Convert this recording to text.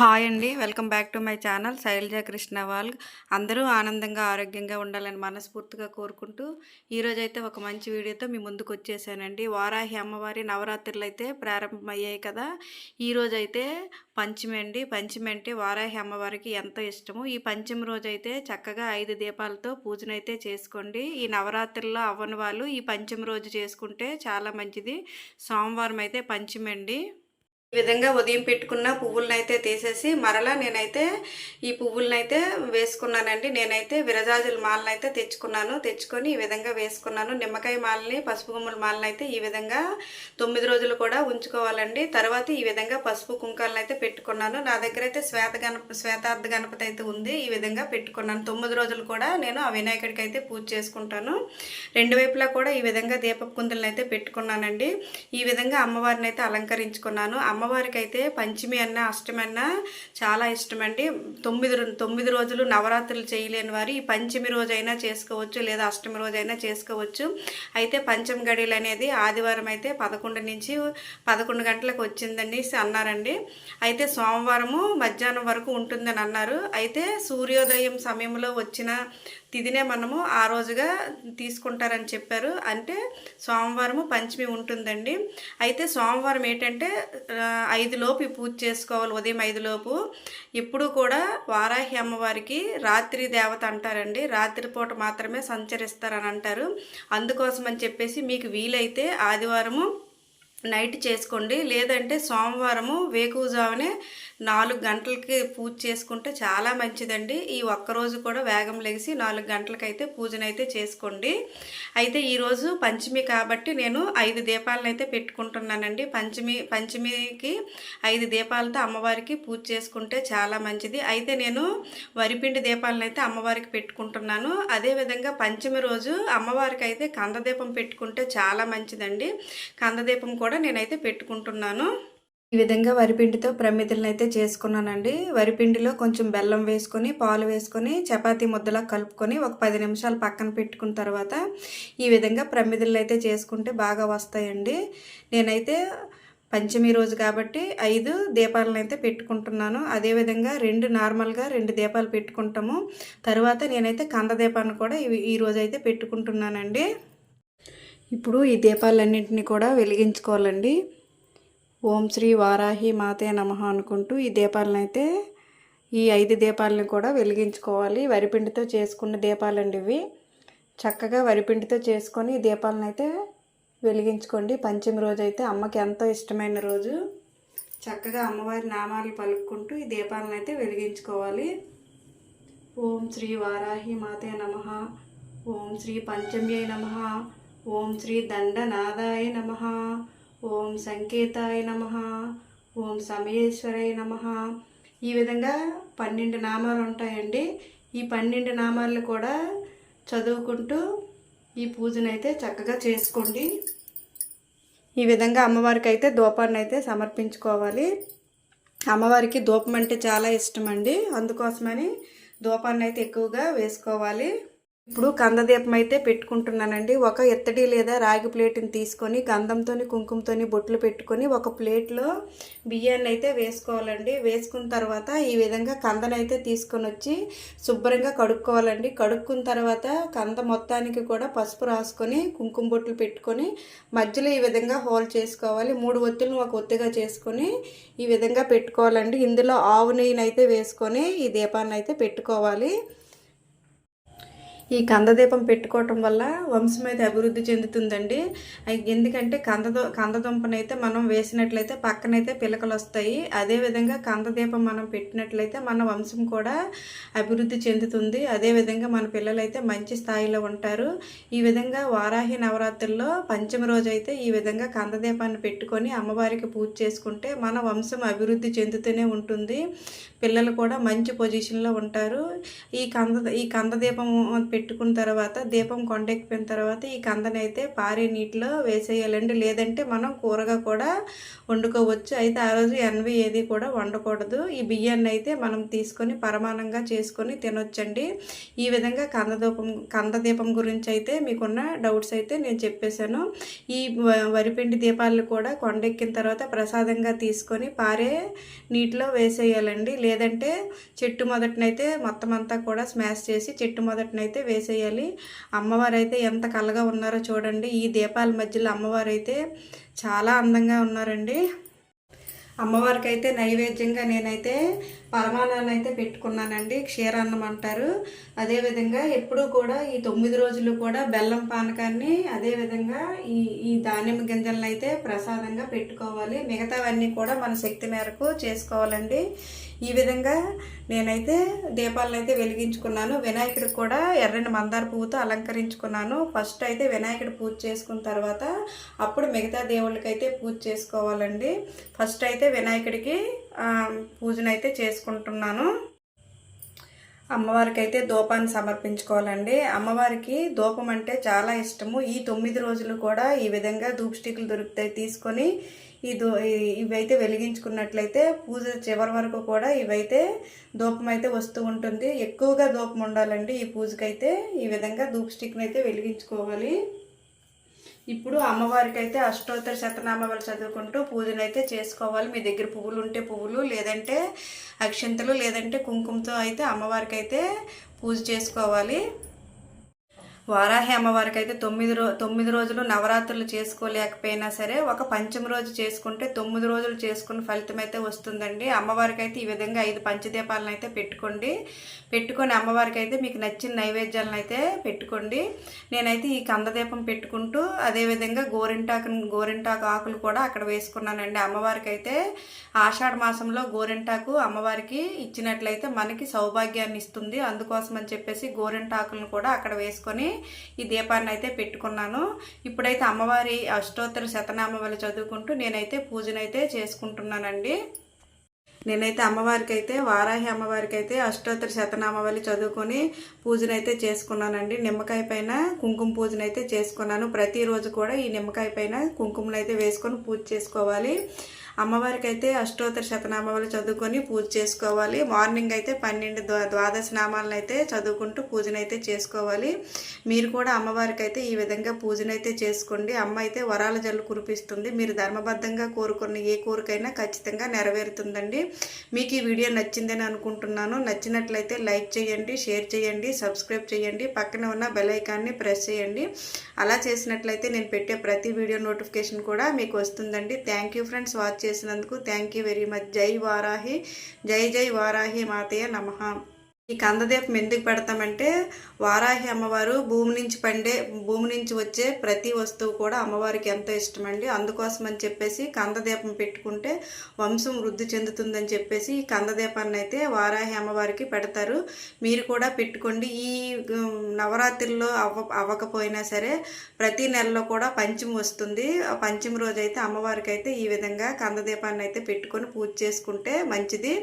Hi అండి. Welcome back to my channel Shailaja Krishna wall అందరూ ఆనందంగా ఆరోగ్యంగా ఉండాలని మనస్ఫూర్తిగా కోరుకుంటూ ఈరోజు అయితే ఒక మంచి వీడియోతో మీ ముందుకు వచ్చేసానండి. వారాహి అమ్మవారి నవరాత్రులు అయితే ప్రారంభమయ్యాయి కదా. ఈరోజు అయితే పంచమి అండి. పంచమి అంటే వారాహి అమ్మవారికి ఎంతో ఇష్టము. ఈ పంచమి రోజు అయితే చక్కగా ఐదు దీపాలతో పూజనైతే చేసుకోండి. ఈ నవరాత్రుల్లో అవ్వని వాళ్ళు ఈ పంచమి రోజు చేసుకుంటే చాలా మంచిది. సోమవారం అయితే పంచమి అండి. ఈ విధంగా ఉదయం పెట్టుకున్న పువ్వులనైతే తీసేసి మరలా నేనైతే ఈ పువ్వులనైతే వేసుకున్నానండి. నేనైతే విరజాజుల మాలను అయితే తెచ్చుకున్నాను. తెచ్చుకొని ఈ విధంగా వేసుకున్నాను. నిమ్మకాయ మాలని పసుపు గుమ్మల మాలను అయితే ఈ విధంగా తొమ్మిది రోజులు కూడా ఉంచుకోవాలండి. తర్వాత ఈ విధంగా పసుపు కుంకాలను అయితే పెట్టుకున్నాను. నా దగ్గర అయితే శ్వేత గణప శ్వేతార్థ గణపతి అయితే ఉంది. ఈ విధంగా పెట్టుకున్నాను. తొమ్మిది రోజులు కూడా నేను ఆ వినాయకుడికి అయితే పూజ చేసుకుంటాను. రెండు వైపులా కూడా ఈ విధంగా దీపపు కుందులను అయితే పెట్టుకున్నానండి. ఈ విధంగా అమ్మవారిని అయితే అలంకరించుకున్నాను అమ్మవారికి అయితే పంచమి అన్న అష్టమి అన్న చాలా ఇష్టం అండి తొమ్మిది తొమ్మిది రోజులు నవరాత్రులు చేయలేని వారు ఈ పంచమి రోజైనా చేసుకోవచ్చు లేదా అష్టమి రోజైనా చేసుకోవచ్చు. అయితే పంచమ గడియలు అనేది ఆదివారం అయితే పదకొండు నుంచి పదకొండు గంటలకు వచ్చిందని అన్నారండి. అయితే సోమవారము మధ్యాహ్నం వరకు ఉంటుందని అన్నారు. అయితే సూర్యోదయం సమయంలో వచ్చిన తిదినే మనము ఆ రోజుగా తీసుకుంటారని చెప్పారు. అంటే సోమవారము పంచమి ఉంటుందండి. అయితే సోమవారం ఏంటంటే ఐదులోపు ఐదు లోపు పూజ చేసుకోవాలి. ఉదయం ఐదు లోపు. ఇప్పుడు కూడా వారాహి అమ్మవారికి రాత్రి దేవత అంటారండి. రాత్రిపూట మాత్రమే సంచరిస్తారని అంటారు. అందుకోసం అని చెప్పేసి మీకు వీలైతే ఆదివారము నైట్ చేసుకోండి. లేదంటే సోమవారము వేకువజామునే నాలుగు గంటలకి పూజ చేసుకుంటే చాలా మంచిదండి. ఈ ఒక్కరోజు కూడా వేగం లెగిసి నాలుగు గంటలకైతే పూజనైతే చేసుకోండి. అయితే ఈరోజు పంచమి కాబట్టి నేను ఐదు దీపాలను అయితే పెట్టుకుంటున్నానండి. పంచమి పంచమికి ఐదు దీపాలతో అమ్మవారికి పూజ చేసుకుంటే చాలా మంచిది. అయితే నేను వరిపిండి దీపాలను అయితే అమ్మవారికి పెట్టుకుంటున్నాను. అదేవిధంగా పంచమి రోజు అమ్మవారికి అయితే కందదీపం పెట్టుకుంటే చాలా మంచిదండి. కందదీపం కూడా నేనైతే పెట్టుకుంటున్నాను. ఈ విధంగా వరిపిండితో ప్రమిదలను అయితే చేసుకున్నానండి. వరిపిండిలో కొంచెం బెల్లం వేసుకొని పాలు వేసుకొని చపాతీ ముద్దలా కలుపుకొని ఒక పది నిమిషాలు పక్కన పెట్టుకున్న తర్వాత ఈ విధంగా ప్రమిదలు అయితే చేసుకుంటే బాగా వస్తాయండి. నేనైతే పంచమి రోజు కాబట్టి ఐదు దీపాలను అయితే పెట్టుకుంటున్నాను అదేవిధంగా రెండు నార్మల్గా రెండు దీపాలు పెట్టుకుంటాము. తర్వాత నేనైతే కంద దీపాన్ని కూడా ఈ- రోజైతే రోజు అయితే పెట్టుకుంటున్నానండి. ఇప్పుడు ఈ దీపాలన్నింటినీ కూడా వెలిగించుకోవాలండి. ఓం శ్రీ వారాహి మాతే నమ అనుకుంటూ ఈ దీపాలను అయితే ఈ ఐదు దీపాలను కూడా వెలిగించుకోవాలి. వరిపిండితో చేసుకున్న దీపాలండి ఇవి. చక్కగా వరిపిండితో చేసుకొని ఈ దీపాలను అయితే వెలిగించుకోండి. పంచమి రోజు అయితే అమ్మకి ఎంతో ఇష్టమైన రోజు. చక్కగా అమ్మవారి నామాలు పలుకుంటూ ఈ దీపాలను అయితే వెలిగించుకోవాలి. ఓం శ్రీ వారాహి మాతే నమ. ఓం శ్రీ పంచమ్యై నమ. ఓం శ్రీ దండనాదాయ నమ. ఓం సంకేతాయ నమ ఓం సమయేశ్వరాయ నమ. ఈ విధంగా పన్నెండు నామాలు ఉంటాయండి. ఈ పన్నెండు నామాలను కూడా చదువుకుంటూ ఈ పూజనైతే చక్కగా చేసుకోండి. ఈ విధంగా అమ్మవారికి అయితే ధూపాన్ని అయితే సమర్పించుకోవాలి. అమ్మవారికి ధూపం అంటే చాలా ఇష్టం అండి అందుకోసమని ధూపాన్ని అయితే ఎక్కువగా వేసుకోవాలి. ఇప్పుడు కందదీపం అయితే పెట్టుకుంటున్నానండి. ఒక ఎత్తడి లేదా రాగి ప్లేట్ని తీసుకొని గంధంతో కుంకుమతో బొట్లు పెట్టుకొని ఒక ప్లేట్లో బియ్యాన్ని అయితే వేసుకోవాలండి. వేసుకున్న తర్వాత ఈ విధంగా కందనైతే తీసుకొని వచ్చి శుభ్రంగా కడుక్కోవాలండి. కడుక్కున్న తర్వాత కంద మొత్తానికి కూడా పసుపు రాసుకొని కుంకుమ బొట్లు పెట్టుకొని మధ్యలో ఈ విధంగా హోల్ చేసుకోవాలి. మూడు ఒత్తులను ఒక ఒత్తిగా చేసుకొని ఈ విధంగా పెట్టుకోవాలండి. ఇందులో ఆవు నెయ్యిని అయితే వేసుకొని ఈ దీపాన్ని అయితే పెట్టుకోవాలి. ఈ కందదీపం పెట్టుకోవటం వల్ల వంశం అయితే అభివృద్ధి చెందుతుందండి. ఎందుకంటే కందదో కందదుంపనైతే మనం వేసినట్లయితే పక్కనైతే పిలకలు వస్తాయి అదేవిధంగా కందదీపం మనం పెట్టినట్లయితే మన వంశం కూడా అభివృద్ధి చెందుతుంది. అదేవిధంగా మన పిల్లలైతే మంచి స్థాయిలో ఉంటారు. ఈ విధంగా వారాహి నవరాత్రుల్లో పంచమ రోజు అయితే ఈ విధంగా కందదీపాన్ని పెట్టుకొని అమ్మవారికి పూజ చేసుకుంటే మన వంశం అభివృద్ధి చెందుతూనే ఉంటుంది. పిల్లలు కూడా మంచి పొజిషన్లో ఉంటారు. ఈ కంద ఈ కందదీపం పెట్టుకున్న తర్వాత దీపం కొండెక్కిపోయిన తర్వాత ఈ కందని అయితే పారే నీటిలో వేసేయాలండి. లేదంటే మనం కూరగా కూడా వండుకోవచ్చు. అయితే ఆ రోజు ఎన్వి ఏది కూడా వండకూడదు. ఈ బియ్యాన్ని అయితే మనం తీసుకొని పరమానంగా చేసుకొని తినొచ్చండి. ఈ విధంగా కందదీపం కందదీపం గురించి అయితే మీకున్న డౌట్స్ అయితే నేను చెప్పేశాను. ఈ వ- వరిపిండి దీపాలు కూడా కొండెక్కిన తర్వాత ప్రసాదంగా తీసుకొని పారే నీటిలో వేసేయాలండి. లేదంటే చెట్టు మొదటనైతే మొత్తం అంతా కూడా స్మాష్ చేసి చెట్టు మొదటనైతే వేసేయాలి. అమ్మవారు అయితే ఎంత కలగా ఉన్నారో చూడండి. ఈ దీపాల మధ్యలో అమ్మవారు అయితే చాలా అందంగా ఉన్నారండి. అమ్మవారికి అయితే నైవేద్యంగా నేనైతే పరమాన్నాన్ని అయితే పెట్టుకున్నానండి క్షీరాన్నం అంటారు. అదేవిధంగా ఎప్పుడూ కూడా ఈ తొమ్మిది రోజులు కూడా బెల్లం పానకాన్ని అదేవిధంగా ఈ ఈ ధాన్యం గింజలను అయితే ప్రసాదంగా పెట్టుకోవాలి. మిగతావన్నీ కూడా మన శక్తి మేరకు చేసుకోవాలండి. ఈ విధంగా నేనైతే దీపాలను అయితే వెలిగించుకున్నాను. వినాయకుడికి కూడా ఎర్రని మందార పువ్వుతో అలంకరించుకున్నాను. ఫస్ట్ అయితే వినాయకుడి పూజ చేసుకున్న తర్వాత అప్పుడు మిగతా దేవుళ్ళకైతే పూజ చేసుకోవాలండి. ఫస్ట్ అయితే వినాయకుడికి పూజనైతే చేసుకుంటున్నాను. అమ్మవారికి అయితే ధూపాన్ని సమర్పించుకోవాలండి. అమ్మవారికి ధూపం అంటే చాలా ఇష్టము. ఈ తొమ్మిది రోజులు కూడా ఈ విధంగా ధూప్ స్టిక్లు దొరుకుతాయి. తీసుకొని ఈ దో ఇవైతే వెలిగించుకున్నట్లయితే పూజ చివరి వరకు కూడా ఇవైతే ధూపం అయితే వస్తూ ఉంటుంది. ఎక్కువగా ధూపం ఉండాలండి ఈ పూజకైతే. ఈ విధంగా ధూప్ స్టిక్ని అయితే వెలిగించుకోవాలి. ఇప్పుడు అమ్మవారికి అయితే అష్టోత్తర శతనామాలు చదువుకుంటూ పూజనైతే అయితే చేసుకోవాలి. మీ దగ్గర పువ్వులు ఉంటే పువ్వులు లేదంటే అక్షంతలు లేదంటే కుంకుమతో అయితే అమ్మవారికి అయితే పూజ చేసుకోవాలి. వారాహి అమ్మవారికి అయితే తొమ్మిది రో తొమ్మిది రోజులు నవరాత్రులు చేసుకోలేకపోయినా సరే ఒక పంచమ రోజు చేసుకుంటే తొమ్మిది రోజులు చేసుకున్న ఫలితం అయితే వస్తుందండి. అమ్మవారికి అయితే ఈ విధంగా ఐదు పంచదీపాలను అయితే పెట్టుకోండి. పెట్టుకొని అమ్మవారికి అయితే మీకు నచ్చిన నైవేద్యాలను అయితే పెట్టుకోండి. నేనైతే ఈ కందదీపం పెట్టుకుంటూ అదేవిధంగా గోరింటాకు గోరింటాకు ఆకులు కూడా అక్కడ వేసుకున్నానండి. అమ్మవారికి అయితే ఆషాఢ మాసంలో గోరింటాకు అమ్మవారికి ఇచ్చినట్లయితే మనకి సౌభాగ్యాన్ని ఇస్తుంది. అందుకోసం అని చెప్పేసి గోరింటాకులను కూడా అక్కడ వేసుకొని ఈ దీపాన్ని అయితే పెట్టుకున్నాను. ఇప్పుడైతే అమ్మవారి అష్టోత్తర శతనామావళి చదువుకుంటూ నేనైతే పూజనైతే చేసుకుంటున్నానండి. నేనైతే అమ్మవారికి అయితే వారాహి అమ్మవారికి అయితే అష్టోత్తర శతనామావళి చదువుకొని పూజనైతే చేసుకున్నానండి. నిమ్మకాయ పైన కుంకుమ పూజనైతే చేసుకున్నాను. ప్రతిరోజు కూడా ఈ నిమ్మకాయ పైన కుంకుమనైతే అయితే వేసుకొని పూజ చేసుకోవాలి. అమ్మవారికి అయితే అష్టోత్తర శతనామాలు చదువుకొని పూజ చేసుకోవాలి. మార్నింగ్ అయితే పన్నెండు ద్వాదశ నామాలను అయితే చదువుకుంటూ పూజనైతే చేసుకోవాలి. మీరు కూడా అమ్మవారికి అయితే ఈ విధంగా పూజనైతే చేసుకోండి. అమ్మ అయితే వరాల జల్లు కురిపిస్తుంది. మీరు ధర్మబద్ధంగా కోరుకున్న ఏ కోరికైనా ఖచ్చితంగా నెరవేరుతుందండి. మీకు ఈ వీడియో నచ్చిందని అనుకుంటున్నాను. నచ్చినట్లయితే లైక్ చేయండి షేర్ చేయండి సబ్స్క్రైబ్ చేయండి పక్కన ఉన్న బెలైకాన్ని ప్రెస్ చేయండి. అలా చేసినట్లయితే నేను పెట్టే ప్రతి వీడియో నోటిఫికేషన్ కూడా మీకు వస్తుందండి. థ్యాంక్ యూ ఫ్రెండ్స్ వాచ్ చేసినందుకు థ్యాంక్ యూ వెరీ మచ్ జై వారాహి. జై జై వారాహి మాతయ్య నమః. ఈ కందదీపం ఎందుకు పెడతామంటే వారాహి అమ్మవారు భూమి నుంచి పండే భూమి నుంచి వచ్చే ప్రతి వస్తువు కూడా అమ్మవారికి ఎంతో ఇష్టమండి. అందుకోసం అని చెప్పేసి కందదీపం పెట్టుకుంటే వంశం వృద్ధి చెందుతుందని చెప్పేసి ఈ కందదీపాన్ని అయితే వారాహి అమ్మవారికి పెడతారు. మీరు కూడా పెట్టుకోండి. ఈ నవరాత్రిలో నవరాత్రుల్లో అవ్వ అవ్వకపోయినా సరే ప్రతి నెలలో కూడా పంచమి వస్తుంది. పంచమి రోజు అయితే అమ్మవారికి అయితే ఈ విధంగా కందదీపాన్ని అయితే పెట్టుకొని పూజ చేసుకుంటే మంచిది.